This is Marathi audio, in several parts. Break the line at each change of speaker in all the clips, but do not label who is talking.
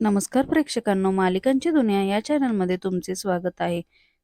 नमस्कार प्रेक्षकांनो मालिकांची दुनिया या चॅनलमध्ये तुमचे स्वागत आहे.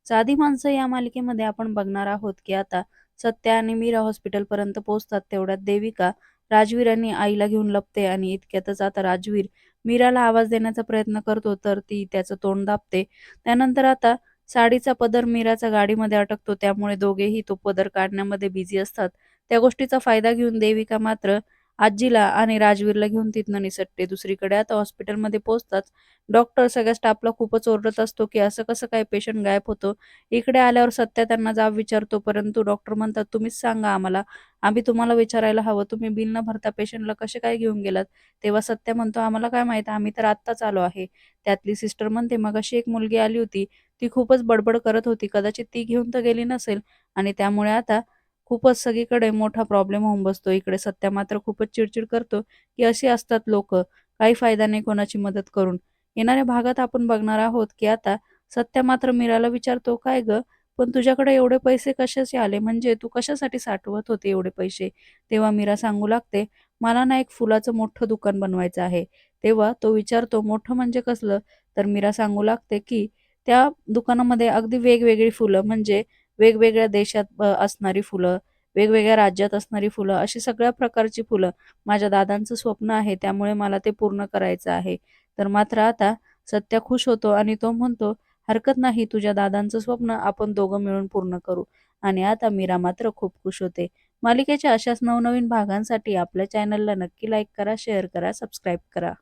साधी माणसं या मालिकेमध्ये आपण बघणार आहोत की आता सत्या आणि मीरा हॉस्पिटलपर्यंत पोहोचतात तेवढ्यात देविका राजवीर आणि आईला घेऊन लपते आणि इतक्यातच आता राजवीर मीराला आवाज देण्याचा प्रयत्न करतो तर ती त्याचं तोंड दाबते. त्यानंतर आता साडीचा पदर मीराचा गाडीमध्ये अटकतो त्यामुळे दोघेही तो पदर काढण्यामध्ये बिझी असतात. त्या गोष्टीचा फायदा घेऊन देविका मात्र आजीला आणि राजवीरला घेऊन तिथनं निसटते. दुसरीकडे आता हॉस्पिटलमध्ये पोहोचताच डॉक्टर सगळ्या स्टाफला खूपच ओरडत असतो की असं कसं काय पेशंट गायब होतो? इकडे आल्यावर सत्या त्यांना जाब विचारतो परंतु डॉक्टर म्हणतात तुम्हीच सांगा आम्हाला. आम्ही तुम्हाला विचारायला हवं. तुम्ही बिल न भरता पेशंटला कसे काय घेऊन गेलात? तेव्हा सत्या म्हणतो आम्हाला काय माहीत? आम्ही तर आत्ताच आलो आहे. त्यातली सिस्टर म्हणते मग अशी एक मुलगी आली होती. ती खूपच बडबड करत होती. कदाचित ती घेऊन तर गेली नसेल आणि त्यामुळे आता खूपच सगळीकडे मोठा प्रॉब्लेम होऊन बसतो. इकडे सत्या मात्र खूपच चिडचिड करतो की अशी असतात लोक. काही फायदा नाही कोणाची मदत करून. येणाऱ्या भागात आपण बघणार आहोत की आता सत्या मात्र मीराला विचारतो काय ग? पण तुझ्याकडे एवढे पैसे कशाचे आले? म्हणजे तू कशासाठी साठवत होते एवढे पैसे? तेव्हा मीरा सांगू लागते मला ना एक फुलाचं मोठं दुकान बनवायचं आहे. तेव्हा तो विचारतो मोठं म्हणजे कसलं? तर मीरा सांगू लागते की त्या दुकानामध्ये अगदी वेगवेगळी फुलं म्हणजे वेगवेगळ्या देशात असणारी फुलं वेगवेगळ्या राज्यात असणारी फुलं अशी सगळ्या प्रकारची फुलं माझ्या दादांचं स्वप्न आहे त्यामुळे मला ते पूर्ण करायचं आहे. तर मात्र आता सत्या खुश होतो आणि तो म्हणतो हरकत नाही तुझ्या दादांचं स्वप्न आपण दोघं मिळून पूर्ण करू. आणि आता मीरा मात्र खूप खुश होते. मालिकेच्या अशाच नवनवीन भागांसाठी आपल्या चॅनलला नक्की लाईक करा शेअर करा सबस्क्राईब करा.